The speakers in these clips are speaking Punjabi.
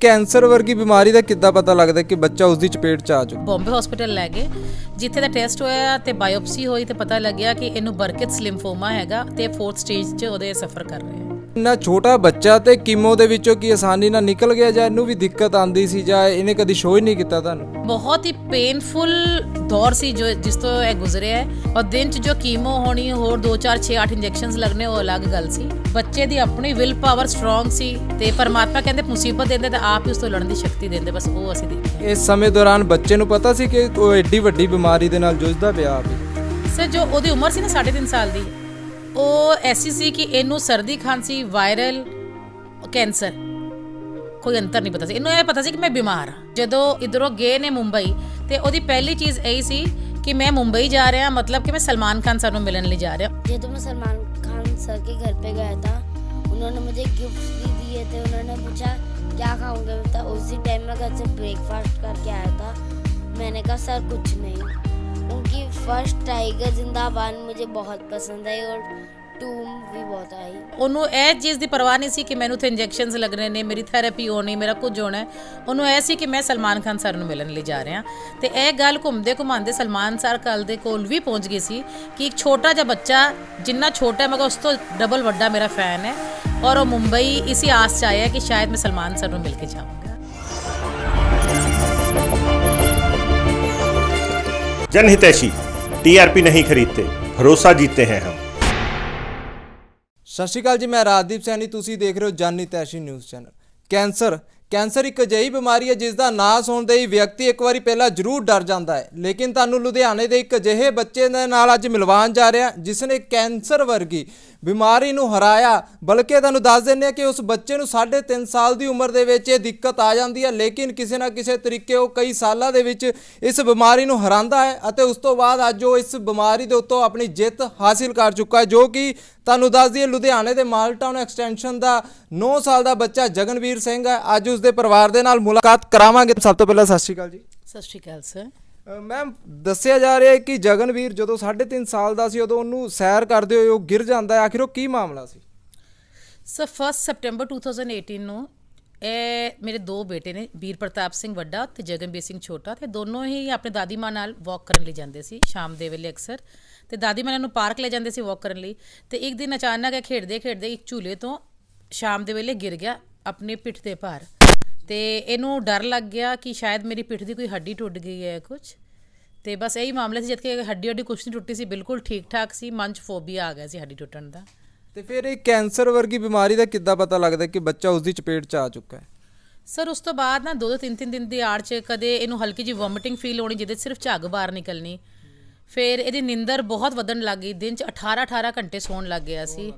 ਕੈਂਸਰ ਵਰਗੀ ਬਿਮਾਰੀ ਦਾ ਕਿੱਦਾਂ ਪਤਾ ਲੱਗਦਾ ਕਿ ਬੱਚਾ ਉਸ ਦੀ ਚਪੇਟ 'ਚ ਆ ਜਾਊ ਬੰਬੇ ਹਸਪੀਟਲ ਲੈ ਗਏ, ਜਿੱਥੇ ਦਾ ਟੈਸਟ ਹੋਇਆ ਤੇ ਬਾਇਓਪਸੀ ਹੋਈ ਤੇ ਪਤਾ ਲੱਗਿਆ ਕਿ ਇਹਨੂੰ ਬਰਕਿਟਸ ਲਿੰਫੋਮਾ ਹੈਗਾ ਤੇ 4th ਸਟੇਜ 'ਚ ਉਹਦੇ ਸਫਰ ਕਰ ਰਿਹਾ ਹੈ ਇੰਨਾ ਛੋਟਾ ਬੱਚਾ ਤੇ ਕੀਮੋ ਦੇ ਵਿੱਚੋਂ ਕੀ ਆਸਾਨੀ ਨਾਲ ਨਿਕਲ ਗਿਆ ਜਾਂ ਇਹਨੂੰ ਵੀ ਦਿੱਕਤ ਆਂਦੀ ਸੀ ਜਾਂ ਇਹਨੇ ਕਦੀ ਸ਼ੋਅ ਹੀ ਨਹੀਂ ਕੀਤਾ ਤੁਹਾਨੂੰ? ਬਹੁਤ ਹੀ ਪੇਨਫੁਲ ਦੌਰ ਸੀ ਜੋ ਜਿਸ ਤੋਂ ਇਹ ਗੁਜ਼ਰਿਆ ਹੈ ਔਰ ਦਿਨ 'ਚ ਜੋ ਕੀਮੋ ਹੋਣੀ ਹੋਰ 2 4 6 8 ਇੰਜੈਕਸ਼ਨਸ ਲੱਗਣੇ ਉਹ ਅਲੱਗ ਗੱਲ ਸੀ। ਬੱਚੇ ਦੀ ਆਪਣੀ ਵਿਲ ਪਾਵਰ ਸਟਰੋਂਗ ਸੀ ਤੇ ਪਰਮਾਤਮਾ ਕਹਿੰਦੇ ਮੁਸੀਬਤ ਦਿੰਦੇ ਤਾਂ ਆਪ ਹੀ ਉਸ ਤੋਂ ਲੜਨ ਦੀ ਸ਼ਕਤੀ ਦਿੰਦੇ ਬਸ ਉਹ ਅਸੀਂ ਦੇਖੀ ਇਸ ਸਮੇਂ ਦੌਰਾਨ ਬੱਚੇ ਨੂੰ ਪਤਾ ਸੀ ਕਿ ਉਹ ਐਡੀ ਵੱਡੀ ਬਿਮਾਰੀ ਦੇ ਨਾਲ ਜੂਝਦਾ ਪਿਆ ਵੀ ਸਰ ਜੋ ਉਹਦੀ ਉਮਰ ਸੀ ਨਾ 3.5 ਸਾਲ ਦੀ ਉਹ ਐਸੀ ਸੀ ਕਿ ਇਹਨੂੰ ਸਰਦੀ ਖਾਂਸੀ ਵਾਇਰਲ ਕੈਂਸਰ ਕੋਈ ਅੰਤਰ ਨਹੀਂ ਪਤਾ ਸੀ ਇਹਨੂੰ ਇਹ ਪਤਾ ਸੀ ਕਿ ਮੈਂ ਬਿਮਾਰ ਹਾਂ ਜਦੋਂ ਇਧਰੋਂ ਗਏ ਨੇ ਮੁੰਬਈ ਤੇ ਉਹਦੀ ਪਹਿਲੀ ਚੀਜ਼ ਇਹੀ ਸੀ ਕਿ ਮੈਂ ਮੁੰਬਈ ਜਾ ਰਿਹਾ ਮਤਲਬ ਕਿ ਮੈਂ ਸਲਮਾਨ ਖਾਨ ਸਰ ਨੂੰ ਮਿਲਣ ਲਈ ਜਾ ਰਿਹਾ जब मैं सलमान खान सर के घर पे गया था उन्होंने मुझे गिफ्ट भी दिए थे उन्होंने पूछा क्या खाऊंगे मैं तो उसी टाइम मैं घर से ब्रेकफास्ट करके आया था मैंने कहा सर कुछ नहीं उनकी फर्स्ट टाइगर जिंदाबाद मुझे बहुत पसंद आई और टूम भी बहुत आई ਉਹਨੂੰ ਇਹ ਚੀਜ਼ ਦੀ ਪਰਵਾਹ ਨਹੀਂ ਸੀ ਕਿ ਮੈਨੂੰ ਤੇ ਇੰਜੈਕਸ਼ਨਸ ਲੱਗਣੇ ਨੇ ਮੇਰੀ ਥੈਰੇਪੀ ਹੋਣੀ ਮੇਰਾ ਕੁਝ ਹੋਣਾ ਹੈ। ਉਹਨੂੰ ਇਹ ਸੀ ਕਿ ਮੈਂ ਸਲਮਾਨ ਖਾਨ ਸਰ ਨੂੰ ਮਿਲਣ ਲਈ ਜਾ ਰਿਹਾ ਤੇ ਇਹ ਗੱਲ ਘੁੰਮਦੇ ਘੁਮਾਉਂਦੇ ਸਲਮਾਨ ਸਰ ਕੱਲ ਦੇ ਕੋਲ ਵੀ ਪਹੁੰਚ ਗਈ ਸੀ ਕਿ ਇੱਕ ਛੋਟਾ ਜਿਹਾ ਬੱਚਾ ਜਿੰਨਾ ਛੋਟਾ ਹੈ ਮਗਰ ਉਸ ਤੋਂ ਡਬਲ ਵੱਡਾ ਮੇਰਾ ਫੈਨ ਹੈ ਔਰ ਉਹ ਮੁੰਬਈ ਇਸੇ ਆਸ ਚ ਆਇਆ ਕਿ ਸ਼ਾਇਦ ਮੈਂ ਸਲਮਾਨ ਸਰ ਨੂੰ ਮਿਲ ਕੇ ਜਾਵਾਂਗਾ जनहितैषी टीआरपी नहीं खरीदते भरोसा जीतते हैं हम ਸਤਿ ਸ਼੍ਰੀ ਅਕਾਲ ਜੀ ਮੈਂ ਰਾਜਦੀਪ ਸੈਣੀ ਤੁਸੀਂ ਦੇਖ ਰਹੇ ਹੋ ਜਾਨੀ ਤੈਸ਼ੀ ਨਿਊਜ਼ ਚੈਨਲ ਕੈਂਸਰ ਕੈਂਸਰ ਇੱਕ ਅਜਿਹੀ ਬਿਮਾਰੀ ਹੈ ਜਿਸ ਦਾ ਨਾਂ ਸੁਣਦੇ ਹੀ ਵਿਅਕਤੀ ਇੱਕ ਵਾਰੀ ਪਹਿਲਾਂ ਜ਼ਰੂਰ ਡਰ ਜਾਂਦਾ ਹੈ। ਲੇਕਿਨ ਤੁਹਾਨੂੰ ਲੁਧਿਆਣੇ ਦੇ ਇੱਕ ਅਜਿਹੇ ਬੱਚੇ ਦੇ ਨਾਲ ਅੱਜ ਮਿਲਵਾਉਣ ਜਾ ਰਿਹਾ ਜਿਸ ਨੇ ਕੈਂਸਰ ਵਰਗੀ ਬਿਮਾਰੀ ਨੂੰ ਹਰਾਇਆ। ਬਲਕਿ ਤੁਹਾਨੂੰ ਦੱਸ ਦਿੰਦੇ ਆ ਕਿ ਉਸ ਬੱਚੇ ਨੂੰ 3.5 ਸਾਲ ਦੀ ਉਮਰ ਦੇ ਵਿੱਚ ਇਹ ਦਿੱਕਤ ਆ ਜਾਂਦੀ ਹੈ, ਲੇਕਿਨ ਕਿਸੇ ਨਾ ਕਿਸੇ ਤਰੀਕੇ ਉਹ ਕਈ ਸਾਲਾਂ ਦੇ ਵਿੱਚ ਇਸ ਬਿਮਾਰੀ ਨੂੰ ਹਰਾਉਂਦਾ ਹੈ ਅਤੇ ਉਸ ਤੋਂ ਬਾਅਦ ਅੱਜ ਉਹ ਇਸ ਬਿਮਾਰੀ ਦੇ ਉੱਤੋਂ ਆਪਣੀ ਜਿੱਤ ਹਾਸਿਲ ਕਰ ਚੁੱਕਾ ਹੈ, ਜੋ ਕਿ ਤੁਹਾਨੂੰ ਦੱਸ ਦਈਏ ਲੁਧਿਆਣੇ ਦੇ ਮਾਲਟਾਊਨ ਐਕਸਟੈਂਸ਼ਨ ਦਾ 9 ਸਾਲ ਦਾ ਬੱਚਾ ਜਗਨਵੀਰ ਸਿੰਘ ਹੈ। ਅੱਜ ਉਸ ਦੇ ਪਰਿਵਾਰ ਦੇ ਨਾਲ ਮੁਲਾਕਾਤ ਕਰਾਵਾਂਗੇ। ਸਭ ਤੋਂ ਪਹਿਲਾਂ ਸਤਿ ਸ਼੍ਰੀ ਅਕਾਲ ਜੀ। ਸਤਿ ਸ਼੍ਰੀ ਅਕਾਲ ਸਰ। ਮੈਮ ਦੱਸਿਆ ਜਾ ਰਿਹਾ ਹੈ ਕਿ ਜਗਨਵੀਰ ਜਦੋਂ 3.5 ਸਾਲ ਦਾ ਸੀ ਉਦੋਂ ਉਹਨੂੰ ਸੈਰ ਕਰਦੇ ਹੋਏ ਉਹ ਗਿਰ ਜਾਂਦਾ ਹੈ। ਆਖਿਰ ਉਹ ਕੀ ਮਾਮਲਾ ਸੀ? ਸੋ 1 ਸਪਟੈਂਬਰ 2018 ਨੂੰ ਇਹ ਮੇਰੇ ਦੋ ਬੇਟੇ ਨੇ ਵੀਰ ਪ੍ਰਤਾਪ ਸਿੰਘ ਵੱਡਾ ਤੇ ਜਗਨਬੀਰ ਸਿੰਘ ਛੋਟਾ ਤੇ ਦੋਨੋਂ ਹੀ ਆਪਣੇ ਦਾਦੀ ਮਾਂ ਨਾਲ ਵਾਕ ਕਰਨ ਲਈ ਜਾਂਦੇ ਸੀ ਸ਼ਾਮ ਦੇ ਵੇਲੇ ਅਕਸਰ। ਤੇ ਦਾਦੀ ਮਾਂ ਨੂੰ ਪਾਰਕ ਲੈ ਜਾਂਦੇ ਸੀ ਵਾਕ ਕਰਨ ਲਈ। ਤੇ ਇੱਕ ਦਿਨ ਅਚਾਨਕ ਇਹ ਖੇਡਦੇ ਖੇਡਦੇ ਇੱਕ ਝੂਲੇ ਤੋਂ ਸ਼ਾਮ ਦੇ ਵੇਲੇ ਗਿਰ ਗਿਆ ਆਪਣੇ ਪਿੱਠ ਦੇ ਭਾਰ। ਤੇ ਇਹਨੂੰ ਡਰ ਲੱਗ ਗਿਆ ਕਿ ਸ਼ਾਇਦ ਮੇਰੀ ਪਿੱਠ ਦੀ ਕੋਈ ਹੱਡੀ ਟੁੱਟ ਗਈ ਹੈ ਕੁਝ ਤੇ ਬਸ ਇਹੀ ਮਾਮਲਾ ਸੀ ਜਦ ਕਿ ਹੱਡੀ ਹੱਡੀ ਕੁਛ ਨਹੀਂ ਟੁੱਟੀ ਸੀ ਬਿਲਕੁਲ ਠੀਕ ਠਾਕ ਸੀ ਮਨ 'ਚ ਫੋਬੀਆ ਆ ਗਿਆ ਸੀ ਹੱਡੀ ਟੁੱਟਣ ਦਾ। ਤੇ ਫਿਰ ਇਹ ਕੈਂਸਰ ਵਰਗੀ ਬਿਮਾਰੀ ਦਾ ਕਿੱਦਾਂ ਪਤਾ ਲੱਗਦਾ ਕਿ ਬੱਚਾ ਉਸ ਦੀ ਚਪੇਟ 'ਚ ਆ ਚੁੱਕਾ ਹੈ? ਸਰ ਉਸ ਤੋਂ ਬਾਅਦ ਨਾ ਦੋ ਦੋ ਤਿੰਨ ਤਿੰਨ ਦਿਨ ਦੀ ਆੜ ਚ ਕਦੇ ਇਹਨੂੰ ਹਲਕੀ ਜਿਹੀ ਵੋਮਿਟਿੰਗ ਫੀਲ ਹੋਣੀ ਜਿਹਦੇ ਸਿਰਫ ਝੱਗ ਬਾਹਰ ਨਿਕਲਣੀ ਫਿਰ ਇਹਦੀ ਨਿੰਦਰ ਬਹੁਤ ਵਧਣ ਲੱਗ ਗਈ। ਦਿਨ ਚ 18 18 ਘੰਟੇ ਸੌਣ ਲੱਗ ਗਿਆ ਸੀ।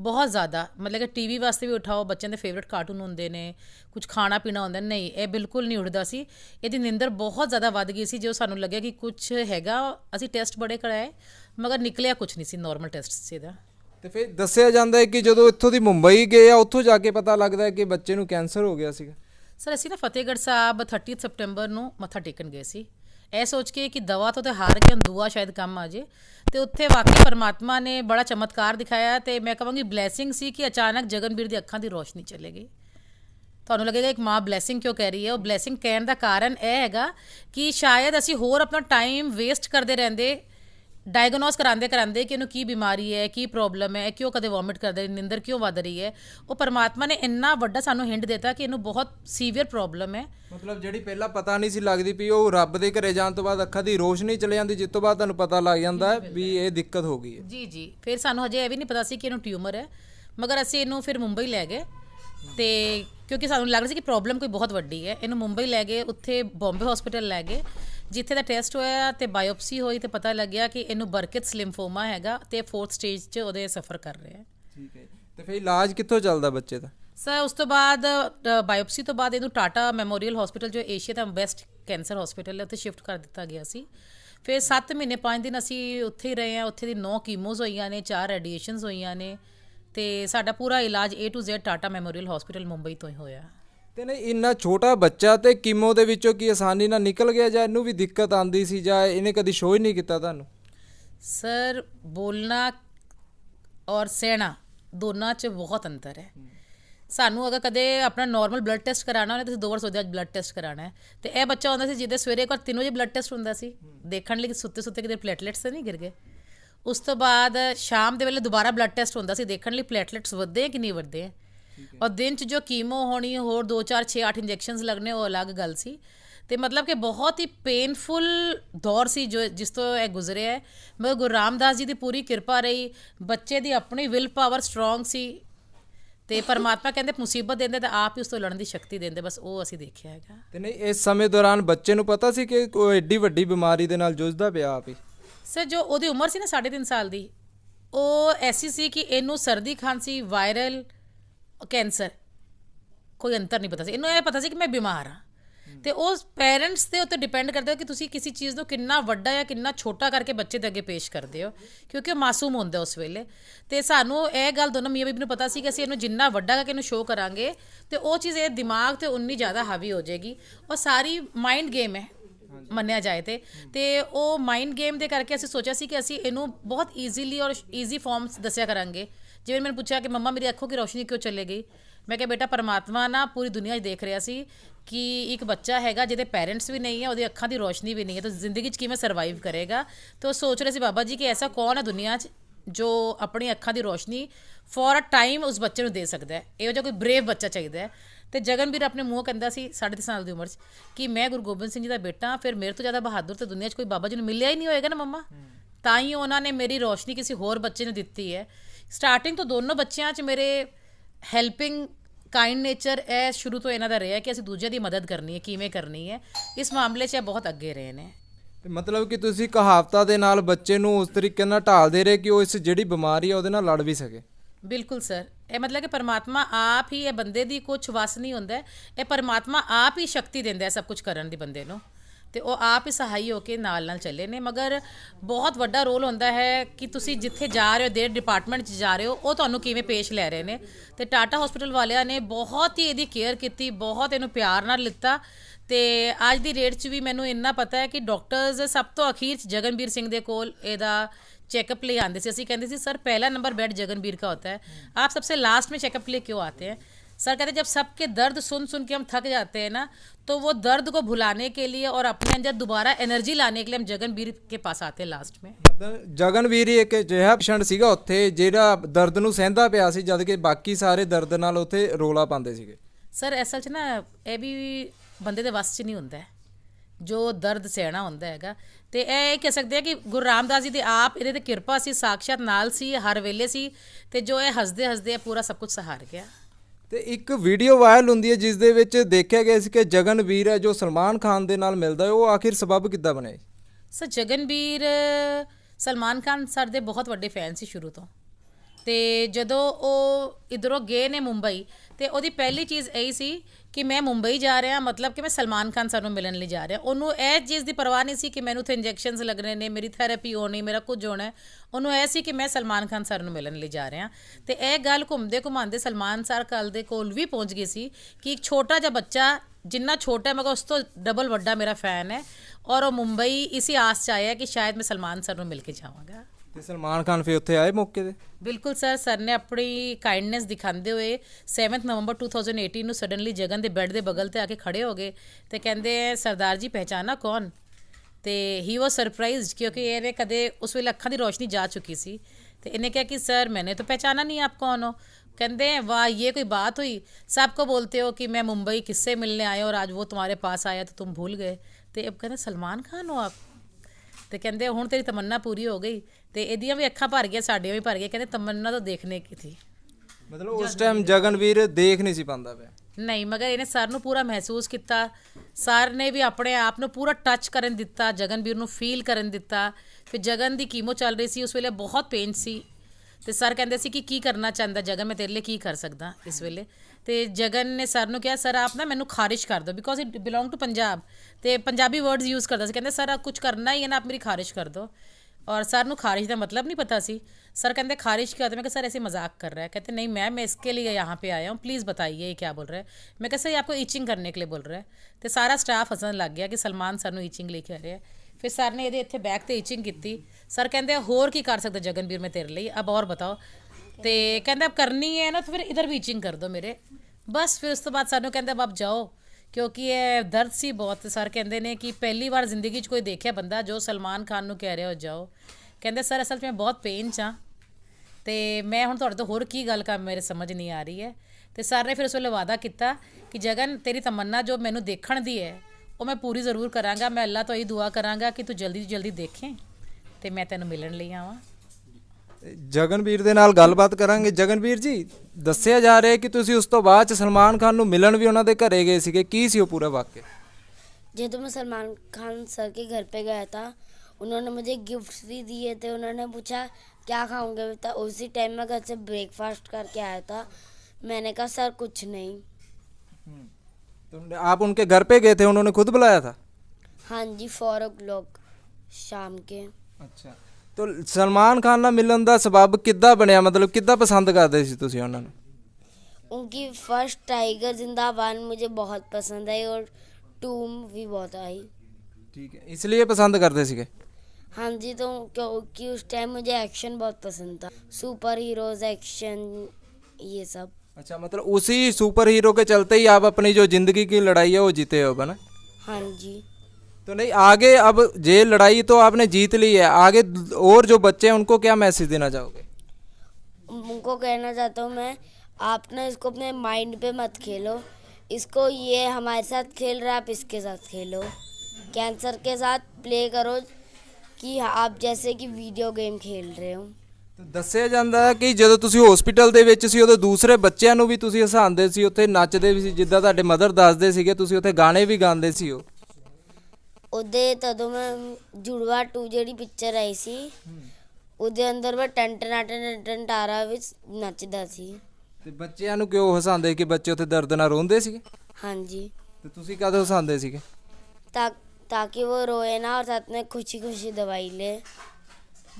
ਬਹੁਤ ਜ਼ਿਆਦਾ। ਮਤਲਬ ਕਿ ਟੀਵੀ ਵਾਸਤੇ ਵੀ ਉਠਾਓ ਬੱਚਿਆਂ ਦੇ ਫੇਵਰਿਟ ਕਾਰਟੂਨ ਹੁੰਦੇ ਨੇ ਕੁਝ ਖਾਣਾ ਪੀਣਾ ਹੁੰਦਾ। ਨਹੀਂ ਇਹ ਬਿਲਕੁਲ ਨਹੀਂ ਉੱਠਦਾ ਸੀ। ਇਹਦੀ ਨਿੰਦਰ ਬਹੁਤ ਜ਼ਿਆਦਾ ਵੱਧ ਗਈ ਸੀ ਜੋ ਸਾਨੂੰ ਲੱਗਿਆ ਕਿ ਕੁਝ ਹੈਗਾ ਅਸੀਂ ਟੈਸਟ ਬੜੇ ਕਰਾਏ ਮਗਰ ਨਿਕਲਿਆ ਕੁਝ ਨਹੀਂ ਸੀ ਨਾਰਮਲ ਟੈਸਟ ਸੀ ਇਹਦਾ। ਤੇ ਫਿਰ ਦੱਸਿਆ ਜਾਂਦਾ ਹੈ ਕਿ ਜਦੋਂ ਇੱਥੋਂ ਦੀ ਮੁੰਬਈ ਗਏ ਆ ਉੱਥੋਂ ਜਾ ਕੇ ਪਤਾ ਲੱਗਦਾ ਹੈ ਕਿ ਬੱਚੇ ਨੂੰ ਕੈਂਸਰ ਹੋ ਗਿਆ ਸੀਗਾ। ਸਰ ਅਸੀਂ ਨਾ ਫਤਿਹਗੜ੍ਹ ਸਾਹਿਬ 30 ਸਪਟੈਂਬਰ ਨੂੰ ਮੱਥਾ ਟੇਕਣ ਗਏ ਸੀ। ਇਹ ਸੋਚ ਕੇ ਕਿ ਦਵਾ ਤੋਂ ਤੇ ਹਾਰ ਕੇ ਹੁਣ ਦੁਆ ਸ਼ਾਇਦ ਕੰਮ ਆ ਜੇ। ਤੇ ਉੱਥੇ ਵਾਕਈ ਪਰਮਾਤਮਾ ਨੇ ਬੜਾ ਚਮਤਕਾਰ ਦਿਖਾਇਆ ਤੇ ਮੈਂ ਕਹਾਂਗੀ ਬਲੇਸਿੰਗ ਸੀ ਕਿ ਅਚਾਨਕ ਜਗਨਬੀਰ ਦੀ ਅੱਖਾਂ ਦੀ ਰੋਸ਼ਨੀ ਚਲੇ ਗਈ। ਤੁਹਾਨੂੰ ਲੱਗੇਗਾ ਇੱਕ ਮਾਂ ਬਲੇਸਿੰਗ ਕਿਉਂ ਕਹਿ ਰਹੀ ਹੈ? ਉਹ ਬਲੇਸਿੰਗ ਕਹਿਣ ਦਾ ਕਾਰਨ ਇਹ ਹੈਗਾ ਕਿ ਸ਼ਾਇਦ ਅਸੀਂ ਹੋਰ ਆਪਣਾ ਟਾਈਮ ਵੇਸਟ ਕਰਦੇ ਰਹਿੰਦੇ ਡਾਇਗਨੋਸ ਕਰਾਉਂਦੇ ਕਰਾਉਂਦੇ ਕਿ ਇਹਨੂੰ ਕੀ ਬਿਮਾਰੀ ਹੈ ਕੀ ਪ੍ਰੋਬਲਮ ਹੈ ਕਿਉਂ ਕਦੇ ਵੋਮਿਟ ਕਰਦਾ ਹੈ ਨਿੰਦਰ ਕਿਉਂ ਵੱਧ ਰਹੀ ਹੈ ਉਹ ਪਰਮਾਤਮਾ ਨੇ ਇੰਨਾ ਵੱਡਾ ਸਾਨੂੰ ਹਿੰਟ ਦਿੱਤਾ ਕਿ ਇਹਨੂੰ ਬਹੁਤ ਸੀਵੀਅਰ ਪ੍ਰੋਬਲਮ ਹੈ। ਮਤਲਬ ਜਿਹੜੀ ਪਹਿਲਾਂ ਪਤਾ ਨਹੀਂ ਸੀ ਲੱਗਦੀ ਵੀ ਉਹ ਰੱਬ ਦੇ ਘਰੇ ਜਾਣ ਤੋਂ ਬਾਅਦ ਅੱਖਾਂ ਦੀ ਰੋਸ਼ਨੀ ਚਲੇ ਜਾਂਦੀ ਜਿਸ ਤੋਂ ਬਾਅਦ ਤੁਹਾਨੂੰ ਪਤਾ ਲੱਗ ਜਾਂਦਾ ਹੈ ਵੀ ਇਹ ਦਿੱਕਤ ਹੋ ਗਈ ਹੈ। ਜੀ ਜੀ। ਫਿਰ ਸਾਨੂੰ ਹਜੇ ਇਹ ਵੀ ਨਹੀਂ ਪਤਾ ਸੀ ਕਿ ਇਹਨੂੰ ਟਿਊਮਰ ਹੈ। ਮਗਰ ਅਸੀਂ ਇਹਨੂੰ ਫਿਰ ਮੁੰਬਈ ਲੈ ਗਏ ਤੇ ਕਿਉਂਕਿ ਸਾਨੂੰ ਲੱਗ ਰਿਹਾ ਸੀ ਕਿ ਪ੍ਰੋਬਲਮ ਕੋਈ ਬਹੁਤ ਵੱਡੀ ਹੈ। ਇਹਨੂੰ ਮੁੰਬਈ ਲੈ ਗਏ ਉੱਥੇ ਬੰਬੇ ਹਸਪੀਟਲ ਲੈ ਗਏ। ਜਿੱਥੇ ਦਾ ਟੈਸਟ ਹੋਇਆ ਤੇ ਬਾਇਓਪਸੀ ਹੋਈ ਤੇ ਪਤਾ ਲੱਗਿਆ ਕਿ ਇਹਨੂੰ ਬਰਕਿਟਸ ਲਿੰਫੋਮਾ ਹੈਗਾ ਤੇ 4th ਸਟੇਜ 'ਚ ਉਹਦੇ ਸਫਰ ਕਰ ਰਿਹਾ ਹੈ। ਠੀਕ ਹੈ ਤੇ ਫਿਰ ਇਲਾਜ ਕਿੱਥੋਂ ਚੱਲਦਾ ਬੱਚੇ ਦਾ? ਸਰ ਉਸ ਤੋਂ ਬਾਅਦ ਬਾਇਓਪਸੀ ਤੋਂ ਬਾਅਦ ਇਹਨੂੰ ਟਾਟਾ ਮੈਮੋਰੀਅਲ ਹਸਪੀਟਲ ਜੋ ਏਸ਼ੀਆ ਦਾ ਬੈਸਟ ਕੈਂਸਰ ਹਸਪੀਟਲ ਹੈ ਉੱਥੇ ਸ਼ਿਫਟ ਕਰ ਦਿੱਤਾ ਗਿਆ ਸੀ। ਫਿਰ 7 ਮਹੀਨੇ 5 ਦਿਨ ਅਸੀਂ ਉੱਥੇ ਹੀ ਰਹੇ ਹਾਂ ਉੱਥੇ ਦੀ 9 ਕੀਮੋਜ਼ ਹੋਈਆਂ ਨੇ 4 ਰੇਡੀਏਸ਼ਨਸ ਹੋਈਆਂ ਨੇ ਤੇ ਸਾਡਾ ਪੂਰਾ ਇਲਾਜ A to Z Tata memorial hospital Mumbai ਤੋਂ ਹੀ ਹੋਇਆ। ਤੇ ਨਹੀਂ ਇੰਨਾ ਛੋਟਾ ਬੱਚਾ ਤੇ ਕੀਮੋ ਦੇ ਵਿੱਚੋਂ ਕੀ ਆਸਾਨੀ ਨਾਲ ਨਿਕਲ ਗਿਆ ਜਾਂ ਇਹਨੂੰ ਵੀ ਦਿੱਕਤ ਆਂਦੀ ਸੀ ਜਾਂ ਇਹਨੇ ਕਦੀ ਸ਼ੋਅ ਹੀ ਨਹੀਂ ਕੀਤਾ ਤੁਹਾਨੂੰ? ਸਰ ਬੋਲਣਾ ਔਰ ਸਹਿਣਾ ਦੋਨਾਂ 'ਚ ਬਹੁਤ ਅੰਤਰ ਹੈ। ਸਾਨੂੰ ਅਗਰ ਕਦੇ ਆਪਣਾ ਨਾਰਮਲ ਬਲੱਡ ਟੈਸਟ ਕਰਾਉਣਾ ਹੋਵੇ ਤਾਂ ਅਸੀਂ ਦੋ ਵਾਰ ਸੋਚਦੇ ਅੱਜ ਬਲੱਡ ਟੈਸਟ ਕਰਾਉਣਾ ਹੈ। ਤੇ ਇਹ ਬੱਚਾ ਹੁੰਦਾ ਸੀ ਜਿਹਦੇ ਸਵੇਰੇ ਇੱਕ ਵਾਰ 3 ਵਜੇ ਬਲੱਡ ਟੈਸਟ ਹੁੰਦਾ ਸੀ। ਦੇਖਣ ਲਈ ਕਿ ਸੁੱਤੇ ਸੁੱਤੇ ਕਿਤੇ ਪਲੇਟਲੇਟਸ ਤਾਂ ਨਹੀਂ ਗਿਰ ਗਏ। ਉਸ ਤੋਂ ਬਾਅਦ ਸ਼ਾਮ ਦੇ ਵੇਲੇ ਦੁਬਾਰਾ ਬਲੱਡ ਟੈਸਟ ਹੁੰਦਾ ਸੀ। ਦੇਖਣ ਲਈ ਪਲੇਟਲੇਟਸ ਵਧਦੇ ਆ ਕਿ ਨਹੀਂ ਵਧਦੇ ਆ? ਔਰ ਦਿਨ ਚ ਜੋ ਕੀਮੋ ਹੋਣੀ ਹੋਰ 2 4 6 8 ਇੰਜੈਕਸ਼ਨਸ ਲੱਗਣੇ ਉਹ ਅਲੱਗ ਗੱਲ ਸੀ। ਤੇ ਮਤਲਬ ਕਿ ਬਹੁਤ ਹੀ ਪੇਨਫੁਲ ਦੌਰ ਸੀ ਜੋ ਜਿਸ ਤੋਂ ਇਹ ਗੁਜ਼ਰਿਆ ਹੈ। ਮਗਰ ਗੁਰੂ ਰਾਮਦਾਸ ਜੀ ਦੀ ਪੂਰੀ ਕਿਰਪਾ ਰਹੀ। ਬੱਚੇ ਦੀ ਆਪਣੀ ਵਿਲ ਪਾਵਰ ਸਟਰੋਂਗ ਸੀ। ਤੇ ਪਰਮਾਤਮਾ ਕਹਿੰਦੇ ਮੁਸੀਬਤ ਦਿੰਦੇ ਤਾਂ ਆਪ ਹੀ ਉਸ ਤੋਂ ਲੜਨ ਦੀ ਸ਼ਕਤੀ ਦਿੰਦੇ। ਬਸ ਉਹ ਅਸੀਂ ਦੇਖਿਆ ਹੈਗਾ। ਤੇ ਨਹੀਂ ਇਸ ਸਮੇਂ ਦੌਰਾਨ ਬੱਚੇ ਨੂੰ ਪਤਾ ਸੀ ਕਿ ਕੋਈ ਏਡੀ ਵੱਡੀ ਬਿਮਾਰੀ ਦੇ ਨਾਲ ਜੂਝਦਾ ਪਿਆ ਆਪ ਹੀ? ਸਰ ਜੋ ਉਹਦੀ ਉਮਰ ਸੀ ਨਾ 3.5 ਸਾਲ ਦੀ ਉਹ ਐਸੀ ਸੀ ਕਿ ਇਹਨੂੰ ਸਰਦੀ ਖਾਂਸੀ ਵਾਇਰਲ ਕੈਂਸਰ ਕੋਈ ਅੰਤਰ ਨਹੀਂ ਪਤਾ ਸੀ। ਇਹਨੂੰ ਇਹ ਪਤਾ ਸੀ ਕਿ ਮੈਂ ਬਿਮਾਰ ਹਾਂ। ਤੇ ਉਹ ਪੈਰੈਂਟਸ ਦੇ ਉੱਤੇ ਡਿਪੈਂਡ ਕਰਦਾ ਕਿ ਤੁਸੀਂ ਕਿਸੇ ਚੀਜ਼ ਨੂੰ ਕਿੰਨਾ ਵੱਡਾ ਜਾਂ ਕਿੰਨਾ ਛੋਟਾ ਕਰਕੇ ਬੱਚੇ ਦੇ ਅੱਗੇ ਪੇਸ਼ ਕਰਦੇ ਹੋ ਕਿਉਂਕਿ ਉਹ ਮਾਸੂਮ ਹੁੰਦਾ ਉਸ ਵੇਲੇ। ਤੇ ਸਾਨੂੰ ਇਹ ਗੱਲ ਦੋਨੋਂ ਮੀਆਂ ਬੀਬੀ ਨੂੰ ਪਤਾ ਸੀ ਕਿ ਅਸੀਂ ਇਹਨੂੰ ਜਿੰਨਾ ਵੱਡਾ ਕਰਕੇ ਇਹਨੂੰ ਸ਼ੋਅ ਕਰਾਂਗੇ ਤੇ ਉਹ ਚੀਜ਼ ਇਹ ਦਿਮਾਗ ਤੇ ਉਨੀ ਜ਼ਿਆਦਾ ਹਾਵੀ ਹੋ ਜਾਏਗੀ। ਉਹ ਸਾਰੀ ਮਾਈਂਡ ਗੇਮ ਹੈ ਮੰਨਿਆ ਜਾਏ ਤੇ। ਤੇ ਉਹ ਮਾਈਂਡ ਗੇਮ ਦੇ ਕਰਕੇ ਅਸੀਂ ਸੋਚਿਆ ਸੀ ਕਿ ਅਸੀਂ ਇਹਨੂੰ ਬਹੁਤ ਈਜ਼ੀਲੀ ਔਰ ਈਜ਼ੀ ਫਾਰਮਸ ਦੱਸਿਆ ਕਰਾਂਗੇ। ਜਿਵੇਂ ਮੈਨੂੰ ਪੁੱਛਿਆ ਕਿ ਮੰਮਾ ਮੇਰੀ ਅੱਖੋਂ ਕੀ ਰੋਸ਼ਨੀ ਕਿਉਂ ਚਲੇ ਗਈ? ਮੈਂ ਕਿਹਾ ਬੇਟਾ ਪਰਮਾਤਮਾ ਨਾ ਪੂਰੀ ਦੁਨੀਆ 'ਚ ਦੇਖ ਰਿਹਾ ਸੀ ਕਿ ਇੱਕ ਬੱਚਾ ਹੈਗਾ ਜਿਹਦੇ ਪੈਰੈਂਟਸ ਵੀ ਨਹੀਂ ਹੈ ਉਹਦੀ ਅੱਖਾਂ ਦੀ ਰੋਸ਼ਨੀ ਵੀ ਨਹੀਂ ਹੈ ਤਾਂ ਜ਼ਿੰਦਗੀ 'ਚ ਕਿਵੇਂ ਸਰਵਾਈਵ ਕਰੇਗਾ? ਤਾਂ ਉਹ ਸੋਚ ਰਹੇ ਸੀ ਬਾਬਾ ਜੀ ਕਿ ਐਸਾ ਕੌਣ ਹੈ ਦੁਨੀਆ 'ਚ ਜੋ ਆਪਣੀ ਅੱਖਾਂ ਦੀ ਰੋਸ਼ਨੀ ਫॉर ਅ ਟਾਈਮ ਉਸ ਬੱਚੇ ਨੂੰ ਦੇ ਸਕਦਾ ਹੈ? ਇਹੋ ਜਿਹਾ ਕੋਈ ਬਰੇਵ ਬੱਚਾ ਚਾਹੀਦਾ ਹੈ? ਤੇ ਜਗਨਵੀਰ ਆਪਣੇ ਮੂੰਹ ਕਹਿੰਦਾ ਸੀ 3.5 ਸਾਲ ਦੀ ਉਮਰ 'ਚ ਕਿ ਮੈਂ ਗੁਰੂ ਗੋਬਿੰਦ ਸਿੰਘ ਜੀ ਦਾ ਬੇਟਾ ਫਿਰ ਮੇਰੇ ਤੋਂ ਜ਼ਿਆਦਾ ਬਹਾਦਰ ਤੇ ਦੁਨੀਆ 'ਚ ਕੋਈ ਬਾਬਾ ਜੀ ਨੂੰ ਮਿਲਿਆ ਹੀ ਨਹੀਂ ਹੋਏਗਾ ਨਾ ਮੰਮਾ। ਤਾਂ ਹੀ ਉਹਨਾਂ ਨੇ ਮੇਰੀ ਰੋਸ਼ਨੀ ਕਿਸੇ ਹੋਰ ਬੱਚੇ ਨੂੰ ਦਿੱਤੀ ਹੈ। ਸਟਾਰਟਿੰਗ ਤੋਂ ਦੋਨੋਂ ਬੱਚਿਆਂ 'ਚ ਮੇਰੇ ਹੈਲਪਿੰਗ ਕਾਈਂਡ ਨੇਚਰ ਇਹ ਸ਼ੁਰੂ ਤੋਂ ਇਹਨਾਂ ਦਾ ਰਿਹਾ ਕਿ ਅਸੀਂ ਦੂਜਿਆਂ ਦੀ ਮਦਦ ਕਰਨੀ ਹੈ ਕਿਵੇਂ ਕਰਨੀ ਹੈ। ਇਸ ਮਾਮਲੇ 'ਚ ਇਹ ਬਹੁਤ ਅੱਗੇ ਰਹੇ ਨੇ। ਤੇ ਮਤਲਬ ਕਿ ਤੁਸੀਂ ਕਹਾਵਤਾਂ ਦੇ ਨਾਲ ਬੱਚੇ ਨੂੰ ਉਸ ਤਰੀਕੇ ਨਾਲ ਢਾਲਦੇ ਰਹੇ ਕਿ ਉਹ ਇਸ ਜਿਹੜੀ ਬਿਮਾਰੀ ਆ ਉਹਦੇ ਨਾਲ ਲੜ ਵੀ ਸਕੇ? ਬਿਲਕੁਲ ਸਰ। ਇਹ ਮਤਲਬ ਕਿ ਪਰਮਾਤਮਾ ਆਪ ਹੀ ਇਹ ਬੰਦੇ ਦੀ ਕੁਝ ਵਸ ਨਹੀਂ ਹੁੰਦਾ। ਹੈ। ਇਹ ਪਰਮਾਤਮਾ ਆਪ ਹੀ ਸ਼ਕਤੀ ਦਿੰਦਾ ਹੈ ਸਭ ਕੁਝ ਕਰਨ ਦੀ ਬੰਦੇ ਨੂੰ। ਤੇ ਉਹ ਆਪ ਹੀ ਸਹਾਈ ਹੋ ਕੇ ਨਾਲ ਨਾਲ ਚੱਲੇ ਨੇ ਮਗਰ ਬਹੁਤ ਵੱਡਾ ਰੋਲ ਹੁੰਦਾ ਹੈ ਕਿ ਤੁਸੀਂ ਜਿੱਥੇ ਜਾ ਰਹੇ ਹੋ ਦੇ ਡਿਪਾਰਟਮੈਂਟ 'ਚ ਜਾ ਰਹੇ ਹੋ ਉਹ ਤੁਹਾਨੂੰ ਕਿਵੇਂ ਪੇਸ਼ ਲੈ ਰਹੇ ਨੇ ਤੇ ਟਾਟਾ ਹਸਪੀਟਲ ਵਾਲਿਆਂ ਨੇ ਬਹੁਤ ਹੀ ਇਹਦੀ ਕੇਅਰ ਕੀਤੀ ਬਹੁਤ ਇਹਨੂੰ ਪਿਆਰ ਨਾਲ ਲਿੱਤਾ ਤੇ ਅੱਜ ਦੀ ਰੇਟ 'ਚ ਵੀ ਮੈਨੂੰ ਇੰਨਾ ਪਤਾ ਹੈ ਕਿ ਡਾਕਟਰਸ ਸਭ ਤੋਂ ਅਖੀਰ 'ਚ ਜਗਨਵੀਰ ਸਿੰਘ ਦੇ ਕੋਲ ਇਹਦਾ चेकअप लिए आते थे ਅਸੀਂ ਕਹਿੰਦੇ ਸੀ सर पहला नंबर बेड जगनवीर का होता है आप सबसे लास्ट में चेकअप लिए क्यों आते हैं सर कहते हैं जब सबके दर्द सुन सुन के हम थक जाते हैं ना तो वो दर्द को भुलाने के लिए और अपने अंदर दोबारा एनर्जी लाने के लिए हम जगनवीर के पास आते हैं लास्ट में ਮਤਲਬ ਜਗਨਵੀਰ ਹੀ ਇੱਕ ਅਜਿਹਾ ਪੇਸ਼ੈਂਟ ਸੀਗਾ ਉੱਥੇ ਜਿਹੜਾ ਦਰਦ ਨੂੰ ਸਹਿੰਦਾ ਪਿਆ ਸੀ ਜਦ ਕਿ ਬਾਕੀ ਸਾਰੇ ਦਰਦ ਨਾਲ ਉੱਥੇ ਰੋਲਾ ਪਾਉਂਦੇ ਸੀਗੇ ਸਰ ਅਸਲ 'ਚ ਨਾ ਇਹ ਵੀ ਬੰਦੇ ਦੇ ਵੱਸ 'ਚ ਨਹੀਂ ਹੁੰਦਾ ਹੈ, ਜੋ ਦਰਦ ਸਹਿਣਾ ਹੁੰਦਾ ਹੈਗਾ ਤੇ ਇਹ ਇਹ ਕਹਿ ਸਕਦੇ ਆ ਕਿ ਗੁਰੂ ਰਾਮਦਾਸ ਜੀ ਦੀ ਆਪ ਇਹਦੇ ਤੇ ਕਿਰਪਾ ਸੀ ਸਾਖਸ਼ਾਤ ਨਾਲ ਸੀ ਹਰ ਵੇਲੇ ਸੀ ਤੇ ਜੋ ਇਹ ਹੱਸਦੇ ਹੱਸਦੇ ਇਹ ਪੂਰਾ ਸਭ ਕੁਝ ਸਹਾਰ ਗਿਆ ਤੇ ਇੱਕ ਵੀਡੀਓ ਵਾਇਰਲ ਹੁੰਦੀ ਹੈ ਜਿਸ ਦੇ ਵਿੱਚ ਦੇਖਿਆ ਗਿਆ ਸੀ ਕਿ ਜਗਨਵੀਰ ਹੈ ਜੋ ਸਲਮਾਨ ਖਾਨ ਦੇ ਨਾਲ ਮਿਲਦਾ ਹੈ। ਉਹ ਆਖਿਰ ਸਬਬ ਕਿੱਦਾਂ ਬਣਿਆ ਸਰ ਜਗਨਵੀਰ ਸਲਮਾਨ ਖਾਨ ਸਰ ਦੇ ਬਹੁਤ ਵੱਡੇ ਫੈਨ ਸੀ ਸ਼ੁਰੂ ਤੋਂ। ਤੇ ਜਦੋਂ ਉਹ ਇਧਰੋਂ ਗਏ ਨੇ ਮੁੰਬਈ ਤੇ ਉਹਦੀ ਪਹਿਲੀ ਚੀਜ਼ ਇਹੀ ਸੀ ਕਿ ਮੈਂ ਮੁੰਬਈ ਜਾ ਰਿਹਾ, ਮਤਲਬ ਕਿ ਮੈਂ ਸਲਮਾਨ ਖਾਨ ਸਰ ਨੂੰ ਮਿਲਣ ਲਈ ਜਾ ਰਿਹਾ। ਉਹਨੂੰ ਇਹ ਚੀਜ਼ ਦੀ ਪਰਵਾਹ ਨਹੀਂ ਸੀ ਕਿ ਮੈਨੂੰ ਉੱਥੇ ਇੰਜੈਕਸ਼ਨਸ ਲੱਗਣੇ ਨੇ, ਮੇਰੀ ਥੈਰੇਪੀ ਹੋਣੀ, ਮੇਰਾ ਕੁਝ ਹੋਣਾ ਉਹਨੂੰ ਇਹ ਸੀ ਕਿ ਮੈਂ ਸਲਮਾਨ ਖਾਨ ਸਰ ਨੂੰ ਮਿਲਣ ਲਈ ਜਾ ਰਿਹਾ। ਤੇ ਇਹ ਗੱਲ ਘੁੰਮਦੇ ਘੁਮਾਉਂਦੇ ਸਲਮਾਨ ਸਰ ਕੱਲ ਦੇ ਕੋਲ ਵੀ ਪਹੁੰਚ ਗਈ ਸੀ ਕਿ ਇੱਕ ਛੋਟਾ ਜਿਹਾ ਬੱਚਾ ਜਿੰਨਾ ਛੋਟਾ ਹੈ, ਮਗਰ ਉਸ ਤੋਂ ਡਬਲ ਵੱਡਾ ਮੇਰਾ ਫੈਨ ਹੈ। ਔਰ ਉਹ ਮੁੰਬਈ ਇਸੀ ਆਸ ਚ ਆਇਆ ਕਿ ਸ਼ਾਇਦ ਮੈਂ ਸਲਮਾਨ ਸਰ ਨੂੰ ਮਿਲ ਕੇ ਜਾਵਾਂਗਾ। ਤੇ ਸਲਮਾਨ ਖਾਨ ਫਿਰ ਉੱਥੇ ਆਏ ਮੌਕੇ ਤੇ ਬਿਲਕੁਲ ਸਰ ਸਰ ਨੇ ਆਪਣੀ ਕਾਈਂਡਨੈਸ ਦਿਖਾਉਂਦੇ ਹੋਏ 7th ਨਵੰਬਰ 2018 ਨੂੰ ਸਡਨਲੀ ਜਗਨ ਦੇ ਬੈੱਡ ਦੇ ਬਗਲ ਤੇ ਆ ਕੇ ਖੜੇ ਹੋ ਗਏ ਤੇ ਕਹਿੰਦੇ ਸਰਦਾਰ ਜੀ ਪਹਿਚਾਨਾ ਕੌਣ ਤੇ ਹੀ ਵਾਸ ਸਰਪ੍ਰਾਈਜ਼ਡ ਕਿਉਂਕਿ ਇਹਨੇ ਕਦੇ ਉਸ ਵੇਲੇ ਅੱਖਾਂ ਦੀ ਰੋਸ਼ਨੀ ਜਾ ਚੁੱਕੀ ਸੀ ਤੇ ਇਹਨੇ ਕਿਹਾ ਕਿ ਸਰ मैंने तो पहचाना नहीं आप कौन हो कहते हैं वाह ये कोई बात हुई सबको बोलते हो कि मैं मुंबई किससे मिलने आए और आज वो तुम्हारे पास आया तो तुम भूल गए ਤੇ ਇਹ ਕਹਿੰਦੇ ਸਲਮਾਨ ਖਾਨ ਹੋ ਆਪ ਤੇ ਕਹਿੰਦੇ ਹੁਣ ਤੇਰੀ ਤਮੰਨਾ ਪੂਰੀ ਹੋ ਗਈ ਤੇ ਇਹਦੀਆਂ ਵੀ ਅੱਖਾਂ ਭਰ ਗਈਆਂ ਸਾਡੀਆਂ ਵੀ ਭਰ ਗਈਆਂ ਕਹਿੰਦੇ ਤਮੰਨਾ ਤਾਂ ਦੇਖਣੇ ਕੀ ਥੀ ਮਤਲਬ ਉਸ ਟਾਈਮ ਜਗਨਵੀਰ ਦੇਖ ਨਹੀਂ ਸੀ ਪਾਉਂਦਾ ਪਿਆ। ਨਹੀਂ ਮਗਰ ਇਹਨੇ ਸਰ ਨੂੰ ਪੂਰਾ ਮਹਿਸੂਸ ਕੀਤਾ ਸਰ ਨੇ ਵੀ ਆਪਣੇ ਆਪ ਨੂੰ ਪੂਰਾ ਟੱਚ ਕਰਨ ਦਿੱਤਾ ਜਗਨਵੀਰ ਨੂੰ ਫੀਲ ਕਰਨ ਦਿੱਤਾ ਫਿਰ ਜਗਨ ਦੀ ਕੀਮੋ ਚੱਲ ਰਹੀ ਸੀ ਉਸ ਵੇਲੇ ਬਹੁਤ ਪੇਨ ਸੀ। ਤੇ ਸਰ ਕਹਿੰਦੇ ਸੀ ਕਿ ਕੀ ਕਰਨਾ ਚਾਹੁੰਦਾ ਜਗਨ ਮੈਂ ਤੇਰੇ ਲਈ ਕੀ ਕਰ ਸਕਦਾ ਇਸ ਵੇਲੇ ਤੇ ਜਗਨ ਨੇ ਸਰ ਨੂੰ ਕਿਹਾ ਸਰ ਆਪ ਨਾ ਮੈਨੂੰ ਖਾਰਿਸ਼ ਕਰ ਦਿਓ because it belong to Punjab ਤੇ ਪੰਜਾਬੀ ਵਰਡਸ ਯੂਜ਼ ਕਰਦਾ ਸੀ ਕਹਿੰਦੇ ਸਰ ਆਪ ਕੁਝ ਕਰਨਾ ਹੀ ਹੈ ਨਾ ਆਪ ਮੇਰੀ ਖਾਰਿਸ਼ ਕਰ ਦਿਓ और सर ਨੂੰ ਖਾਰਿਸ਼ ਦਾ मतलब नहीं पता सी सर कहते खारिश क्या होता है मैं कहा सर ऐसे मजाक कर रहा है कहते नहीं मैम मैं इसके लिए यहाँ पे आया हूँ प्लीज़ बताइए ये क्या बोल रहा है मैं कहा सर ये आपको ईचिंग करने के लिए बोल रहा है तो सारा स्टाफ हसन लग गया कि सलमान सर ਨੂੰ ਈਚਿੰਗ ਲਈ ਕਹਿ ਰਿਹਾ ਫਿਰ ਸਰ ਨੇ ਇਹਦੇ ਇੱਥੇ ਬੈਕ ਤੇ ਈਚਿੰਗ ਕੀਤੀ। ਸਰ ਕਹਿੰਦੇ ਹੋਰ ਕੀ ਕਰ ਸਕਦਾ ਜਗਨਵੀਰ ਮੈਂ ਤੇਰੇ ਲਈ? ਅਬ ਹੋਰ ਬਤਾਓ। ਤੇ ਕਹਿੰਦਾ ਅਬ ਕਰਨੀ ਹੈ ਨਾ, ਤਾਂ ਫਿਰ ਇਧਰ ਵੀ ਈਚਿੰਗ ਕਰ ਦੋ ਮੇਰੇ। ਬਸ ਫਿਰ ਉਸ ਤੋਂ ਬਾਅਦ ਸਾਨੂੰ ਕਹਿੰਦਾ ਅਬ ਆਪ ਜਾਓ। ਕਿਉਂਕਿ ਇਹ ਦਰਦ ਸੀ ਬਹੁਤ। ਸਰ ਕਹਿੰਦੇ ਨੇ ਕਿ ਪਹਿਲੀ ਵਾਰ ਜ਼ਿੰਦਗੀ 'ਚ ਕੋਈ ਦੇਖਿਆ ਬੰਦਾ ਜੋ ਸਲਮਾਨ ਖਾਨ ਨੂੰ ਕਹਿ ਰਿਹਾ ਹੋ, ਜਾਓ। ਕਹਿੰਦੇ, ਸਰ, ਅਸਲ 'ਚ ਮੈਂ ਬਹੁਤ ਪੇਨ 'ਚ ਹਾਂ। ਤੇ ਮੈਂ ਹੁਣ ਤੁਹਾਡੇ ਤੋਂ ਹੋਰ ਕੀ ਗੱਲ ਕਰ, ਮੇਰੇ ਸਮਝ ਨਹੀਂ ਆ ਰਹੀ ਹੈ। ਤੇ ਸਰ ਨੇ ਫਿਰ ਉਸ ਵੇਲੇ ਵਾਅਦਾ ਕੀਤਾ ਕਿ, ਜਗਨ, ਤੇਰੀ ਤਮੰਨਾ ਜੋ ਮੈਨੂੰ ਦੇਖਣ ਦੀ ਹੈ ਉਹ ਮੈਂ ਪੂਰੀ ਜ਼ਰੂਰ ਕਰਾਂਗਾ ਮੈਂ ਅੱਲਾ ਤੋਂ ਇਹ ਦੁਆ ਕਰਾਂਗਾ ਕਿ ਤੂੰ ਜਲਦੀ ਤੋਂ ਜਲਦੀ ਦੇਖੇ ਤੇ ਮੈਂ ਤੈਨੂੰ ਮਿਲਣ ਲਈ ਆਵਾਂ ਜਗਨਵੀਰ ਦੇ ਨਾਲ ਗੱਲਬਾਤ ਕਰਾਂਗੇ ਜਗਨਵੀਰ ਜੀ ਦੱਸਿਆ ਜਾ ਰਿਹਾ ਹੈ ਕਿ ਤੁਸੀਂ ਉਸ ਤੋਂ ਬਾਅਦ ਚ ਸਲਮਾਨ ਖਾਨ ਨੂੰ ਮਿਲਣ ਵੀ ਉਹਨਾਂ ਦੇ ਘਰੇ ਗਏ ਸੀਗੇ ਕੀ ਸੀ ਉਹ ਪੂਰਾ ਵਾਕਿਆ जब तो मैं सलमान खान सर के घर पे गया था उन्होंने मुझे गिफ्ट्स भी दिए थे उन्होंने पूछा क्या खाओगे तो उसी टाइम मैं घर से ब्रेकफास्ट करके आया था मैंने कहा सर कुछ नहीं तुमने आप उनके घर पे गए थे उन्होंने खुद बुलाया था हाँ जी फोर ओ क्लॉक शाम के ਅੱਛਾ ਤੋ ਸਲਮਾਨ ਖਾਨ ਨਾਲ ਮਿਲਣ ਦਾ ਸਬਬ ਕਿੱਦਾਂ ਬਣਿਆ ਮਤਲਬ ਕਿੱਦਾਂ ਪਸੰਦ ਕਰਦੇ ਸੀ ਤੁਸੀਂ ਉਹਨਾਂ ਨੂੰ उनकी फर्स्ट टाइगर जिंदाबाद मुझे बहुत पसंद आई और टूम भी बहुत आई ਠੀਕ ਹੈ ਇਸ ਲਈ ਪਸੰਦ ਕਰਦੇ ਸੀਗੇ हाँ जी तो क्योंकि उस टाइम मुझे एक्शन बहुत पसंद था सुपर हीरोज एक्शन ये सब अच्छा मतलब उसी सुपर हीरो के चलते ही आप अपनी जो ज़िंदगी की लड़ाई है वो जीते हो बना हाँ जी। तो नहीं आगे अब ये लड़ाई तो आपने जीत ली है। आगे और जो बच्चे हैं उनको क्या मैसेज देना चाहोगे? उनको कहना चाहता हूँ मैं आप ना इसको अपने माइंड पे मत खेलो। इसको ये हमारे साथ खेल रहा है आप इसके साथ खेलो। कैंसर के साथ प्ले करो कि आप जैसे कि वीडियो गेम खेल रहे हो। ਦੱਸਿਆ ਜਾਂਦਾ ਹੈ ਕਿ ਜਦੋਂ ਤੁਸੀਂ ਹਸਪੀਟਲ ਦੇ ਵਿੱਚ ਸੀ ਉਦੋਂ ਦੂਸਰੇ ਬੱਚਿਆਂ ਨੂੰ ਵੀ ਤੁਸੀਂ ਹਸਾਉਂਦੇ ਸੀ ਉੱਥੇ ਨੱਚਦੇ ਵੀ ਸੀ ਜਿੱਦਾਂ ਤੁਹਾਡੇ ਮਦਰ ਦੱਸਦੇ ਸੀਗੇ ਤੁਸੀਂ ਉੱਥੇ ਗਾਣੇ ਵੀ ਗਾਉਂਦੇ ਸੀ ਉਹ? ਉਹਦੇ ਤਦੋਂ ਮੈਂ ਜੁੜਵਾ 2 ਜਿਹੜੀ ਪਿਕਚਰ ਆਈ ਸੀ ਉਹਦੇ ਅੰਦਰ ਮੈਂ ਟੰਟਨਾਟਾ ਟੰਟਾਰਾ ਵਿੱਚ ਨੱਚਦਾ ਸੀ। ਤੇ ਬੱਚਿਆਂ ਨੂੰ ਕਿਉਂ ਹਸਾਉਂਦੇ ਕਿ ਬੱਚੇ ਉੱਥੇ ਦਰਦ ਨਾਲ ਰੋਂਦੇ ਸੀਗੇ? ਹਾਂਜੀ। ਤੇ ਤੁਸੀਂ ਕਦੋਂ ਹਸਾਉਂਦੇ ਸੀਗੇ? ਤਾਂ ਤਾਂ ਕਿ ਉਹ ਰੋਏ ਨਾ ਔਰ ਸਾਥ ਵਿੱਚ ਖੁਸ਼ੀ ਖੁਸ਼ੀ ਦਵਾਈ ਲੈ।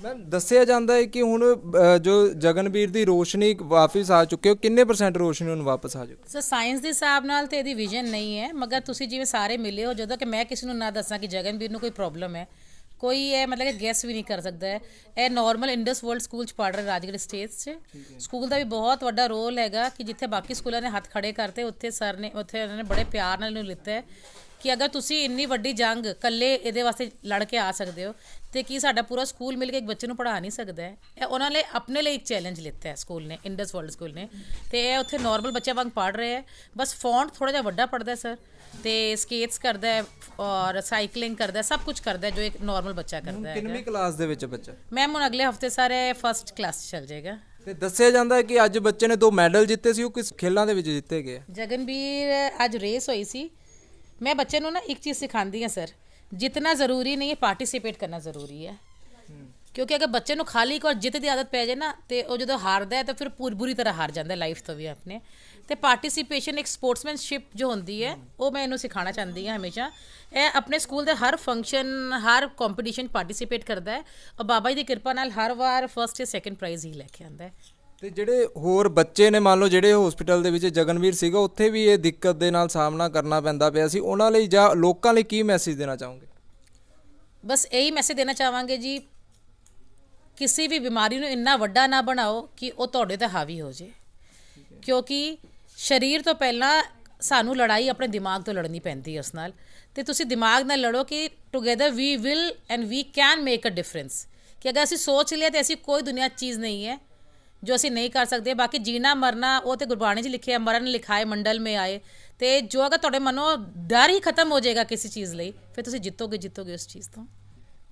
ਮੈਂ ਦੱਸਿਆ ਜਾਂਦਾ ਹੈ ਕਿ ਹੁਣ ਅ, ਜੋ ਜਗਨਵੀਰ ਦੀ ਰੋਸ਼ਨੀ ਵਾਪਸ ਆ ਚੁੱਕੀ ਹੈ ਉਹ ਕਿੰਨੇ ਪਰਸੈਂਟ ਰੋਸ਼ਨੀ ਹੁਣ ਵਾਪਸ ਆ ਚੁੱਕੀ ਸੋ ਸਾਇੰਸ ਦੇ ਹਿਸਾਬ ਨਾਲ ਤੇ ਇਹਦੀ ਵਿਜ਼ਨ ਨਹੀਂ ਹੈ ਮਗਰ ਤੁਸੀਂ ਜਿਵੇਂ ਸਾਰੇ ਮਿਲੇ ਹੋ ਜਦੋਂ ਕਿ ਮੈਂ ਕਿਸੇ ਨੂੰ ਨਾ ਦੱਸਾਂ ਕਿ ਜਗਨਵੀਰ ਨੂੰ ਕੋਈ ਪ੍ਰੋਬਲਮ ਹੈ ਕੋਈ ਇਹ ਮਤਲਬ ਕਿ ਗੈਸ ਵੀ ਨਹੀਂ ਕਰ ਸਕਦਾ ਹੈ। ਇਹ ਨਾਰਮਲ ਇੰਡਸ ਵਰਲਡ ਸਕੂਲ ਚ ਪੜ੍ਹ ਰਿਹਾ ਰਾਜਗੜ੍ਹ ਸਟੇਟ 'ਚ। ਸਕੂਲ ਦਾ ਵੀ ਬਹੁਤ ਵੱਡਾ ਰੋਲ ਹੈਗਾ ਕਿ ਜਿੱਥੇ ਬਾਕੀ ਸਕੂਲਾਂ ਨੇ ਹੱਥ ਖੜੇ ਕਰਤੇ ਉੱਥੇ ਸਰ ਨੇ ਉੱਥੇ ਉਹਨਾਂ ਨੇ ਬੜੇ ਪਿਆਰ ਨਾਲ ਇਹਨੂੰ ਲਿੱਤਾ ਹੈ। ਕਿ ਅਗਰ ਤੁਸੀਂ ਇੰਨੀ ਵੱਡੀ ਜੰਗ ਇਕੱਲੇ ਇਹਦੇ ਵਾਸਤੇ ਲੜ ਕੇ ਆ ਸਕਦੇ ਹੋ ਤੇ ਕੀ ਸਾਡਾ ਪੂਰਾ ਸਕੂਲ ਮਿਲ ਕੇ ਇੱਕ ਬੱਚੇ ਨੂੰ ਪੜ੍ਹਾ ਨਹੀਂ ਸਕਦਾ ਹੈ? ਇਹ ਉਹਨਾਂ ਲਈ ਆਪਣੇ ਲਈ ਇੱਕ ਚੈਲੰਜ ਲਿੱਤਾ ਹੈ ਸਕੂਲ ਨੇ ਇੰਡਸ ਵਰਲਡ ਸਕੂਲ ਨੇ। ਤੇ ਇਹ ਉੱਥੇ ਨਾਰਮਲ ਬੱਚਿਆਂ ਵਾਂਗ ਪੜ੍ਹ ਰਹੇ ਹੈ। ਬਸ ਫੌਂਟ ਥੋੜਾ ਜਿਹਾ ਵੱਡਾ ਪੜਦਾ ਹੈ ਸਰ ਤੇ ਸਕੇਟਸ ਕਰਦਾ ਹੈ ਔਰ ਸਾਈਕਲਿੰਗ ਕਰਦਾ ਹੈ ਸਭ ਕੁਝ ਕਰਦਾ ਹੈ ਜੋ ਇੱਕ ਨਾਰਮਲ ਬੱਚਾ ਕਰਦਾ ਹੈ ਕਿੰਨਵੀਂ ਕਲਾਸ ਦੇ ਵਿੱਚ ਬੱਚਾ? ਮੈਮ ਹੁਣ ਅਗਲੇ ਹਫ਼ਤੇ ਸਾਰੇ ਫਸਟ ਕਲਾਸ ਚੱਲ ਜਾਏਗਾ। ਤੇ ਦੱਸਿਆ ਜਾਂਦਾ ਹੈ ਕਿ ਅੱਜ ਬੱਚੇ ਨੇ ਦੋ ਮੈਡਲ ਜਿੱਤੇ ਸੀ ਉਹ ਕਿਸ ਖੇਲਾਂ ਦੇ ਵਿੱਚ ਜਿੱਤੇ ਗਏ? ਜਗਨਵੀਰ ਅੱਜ ਰੇਸ ਹੋਈ ਸੀ। ਮੈਂ ਬੱਚੇ ਨੂੰ ਨਾ ਇੱਕ ਚੀਜ਼ ਸਿਖਾਉਂਦੀ ਹਾਂ, ਸਰ। ਜਿੰਨਾ ਜ਼ਰੂਰੀ ਨਹੀਂ ਹੈ ਪਾਰਟਿਸਿਪੇਟ ਕਰਨਾ ਜ਼ਰੂਰੀ ਹੈ। ਕਿਉਂਕਿ ਅਗਰ ਬੱਚੇ ਨੂੰ ਖਾਲੀ ਇੱਕ ਵਾਰ ਜਿੱਤ ਦੀ ਆਦਤ ਪੈ ਜਾਏ ਨਾ, ਤੇ ਉਹ ਜਦੋਂ ਹਾਰਦਾ ਹੈ, ਤਾਂ ਫਿਰ ਪੂਰੀ ਬੁਰੀ ਤਰ੍ਹਾਂ ਹਾਰ ਜਾਂਦਾ ਲਾਈਫ ਤੋਂ ਵੀ ਆਪਣੇ। ਤੇ ਪਾਰਟਿਸਿਪੇਸ਼ਨ ਇੱਕ ਸਪੋਰਟਸਮੈਨਸ਼ਿਪ ਜੋ ਹੁੰਦੀ ਹੈ, ਉਹ ਮੈਂ ਇਹਨੂੰ ਸਿਖਾਉਣਾ ਚਾਹੁੰਦੀ ਹਾਂ ਹਮੇਸ਼ਾ। ਇਹ ਆਪਣੇ ਸਕੂਲ ਦੇ ਹਰ ਫੰਕਸ਼ਨ ਹਰ ਕੰਪੀਟੀਸ਼ਨ ਪਾਰਟਿਸਿਪੇਟ ਕਰਦਾ ਹੈ। ਔਰ ਬਾਬਾ ਜੀ ਦੀ ਕਿਰਪਾ ਨਾਲ ਹਰ ਵਾਰ ਫਰਸਟ ਜਾਂ ਸੈਕੰਡ ਪ੍ਰਾਈਜ਼ ਹੀ ਲੈ ਕੇ ਆਉਂਦਾ ਹੈ। ਤੇ ਜਿਹੜੇ ਹੋਰ ਬੱਚੇ ਨੇ, ਮੰਨ ਲਓ ਜਿਹੜੇ ਹਸਪੀਟਲ ਦੇ ਵਿੱਚ ਜਗਨਵੀਰ ਸੀਗਾ, ਉੱਥੇ ਵੀ ਇਹ ਦਿੱਕਤ ਦੇ ਨਾਲ ਸਾਹਮਣਾ ਕਰਨਾ ਪੈਂਦਾ ਪਿਆ ਸੀ। ਉਹਨਾਂ ਲਈ ਜਾਂ ਲੋਕਾਂ ਲਈ ਕੀ ਮੈਸੇਜ ਦੇਣਾ ਚਾਹੋਗੇ? ਬਸ ਇਹੀ ਮੈਸੇਜ ਦੇਣਾ ਚਾਹਾਂਗੇ ਜੀ, ਕਿਸੇ ਵੀ ਬਿਮਾਰੀ ਨੂੰ ਇੰਨਾ ਵੱਡਾ ਨਾ ਬਣਾਓ ਕਿ ਉਹ ਤੁਹਾਡੇ ਤੇ ਹਾਵੀ ਹੋ ਜੇ। ਕਿਉਂਕਿ ਸਰੀਰ ਤੋਂ ਪਹਿਲਾਂ ਸਾਨੂੰ ਲੜਾਈ ਆਪਣੇ ਦਿਮਾਗ ਤੋਂ ਲੜਨੀ ਪੈਂਦੀ ਹੈ ਉਸ ਨਾਲ। ਤੇ ਤੁਸੀਂ ਦਿਮਾਗ ਨਾਲ ਲੜੋ ਕਿ together we will and we can make a difference ਕਿ ਅਗਰ ਅਸੀਂ ਸੋਚ ਲਿਆ ਤੇ ਐਸੀ ਕੋਈ ਦੁਨੀਆ ਚੀਜ਼ ਨਹੀਂ ਹੈ ਜੋ ਅਸੀਂ ਨਹੀਂ ਕਰ ਸਕਦੇ, ਬਾਕੀ ਜੀਣਾ, ਮਰਨਾ, ਉਹ ਤੇ ਗੁਰਬਾਣੀ 'ਚ ਲਿਖਿਆ, ਮਰਨ ਲਿਖਾਏ, ਮੰਡਲ ਮੇ ਆਏ, ਤੇ ਜੋ ਅਗਰ ਤੁਹਾਡੇ ਮਨੋਂ ਡਰ ਹੀ ਖਤਮ ਹੋ ਜਾਏਗਾ ਕਿਸੇ ਚੀਜ਼ ਲਈ, ਫਿਰ ਤੁਸੀਂ ਜਿੱਤੋਗੇ ਜਿੱਤੋਗੇ ਉਸ ਚੀਜ਼ ਤੋਂ।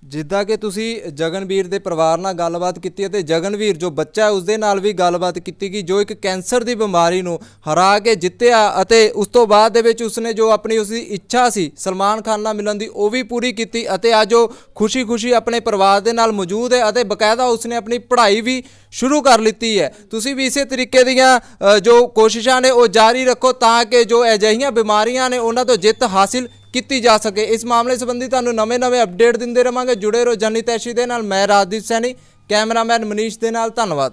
ਜਿੱਦਾਂ ਕਿ ਤੁਸੀਂ ਜਗਨਵੀਰ ਦੇ ਪਰਿਵਾਰ ਨਾਲ ਗੱਲਬਾਤ ਕੀਤੀ ਅਤੇ ਜਗਨਵੀਰ ਜੋ ਬੱਚਾ ਹੈ ਉਸ ਦੇ ਨਾਲ ਵੀ ਗੱਲਬਾਤ ਕੀਤੀ ਕਿ ਜੋ ਇੱਕ ਕੈਂਸਰ ਦੀ ਬਿਮਾਰੀ ਨੂੰ ਹਰਾ ਕੇ ਜਿੱਤਿਆ ਅਤੇ ਉਸ ਤੋਂ ਬਾਅਦ ਦੇ ਵਿੱਚ ਉਸਨੇ ਜੋ ਆਪਣੀ ਉਸਦੀ ਇੱਛਾ ਸੀ, ਸਲਮਾਨ ਖਾਨ ਨਾਲ ਮਿਲਣ ਦੀ, ਉਹ ਵੀ ਪੂਰੀ ਕੀਤੀ ਅਤੇ ਅੱਜ ਉਹ ਖੁਸ਼ੀ-ਖੁਸ਼ੀ ਆਪਣੇ ਪਰਿਵਾਰ ਦੇ ਨਾਲ ਮੌਜੂਦ ਹੈ ਅਤੇ ਬਕਾਇਦਾ ਉਸਨੇ ਆਪਣੀ ਪੜ੍ਹਾਈ ਵੀ ਸ਼ੁਰੂ ਕਰ ਲਿੱਤੀ ਹੈ। ਤੁਸੀਂ ਵੀ ਇਸੇ ਤਰੀਕੇ ਦੀਆਂ ਜੋ ਕੋਸ਼ਿਸ਼ਾਂ ਨੇ ਉਹ ਜਾਰੀ ਰੱਖੋ ਤਾਂ ਕਿ ਜੋ ਅਜਿਹੀਆਂ ਬਿਮਾਰੀਆਂ ਨੇ ਉਹਨਾਂ ਤੋਂ ਜਿੱਤ ਹਾਸਿਲ ਕੀਤੀ ਜਾ ਸਕੇ। ਇਸ ਮਾਮਲੇ ਸੰਬੰਧੀ ਤੁਹਾਨੂੰ ਨਵੇਂ-ਨਵੇਂ ਅਪਡੇਟ ਦਿੰਦੇ ਰਵਾਂਗੇ। ਜੁੜੇ ਰਹੋ ਜਾਨੀ ਤੈਸ਼ੀ ਦੇ ਨਾਲ। ਮੈਂ ਰਾਜਦੀਪ ਸੈਣੀ, ਕੈਮਰਾਮੈਨ ਮਨੀਸ਼ ਦੇ ਨਾਲ। ਧੰਨਵਾਦ।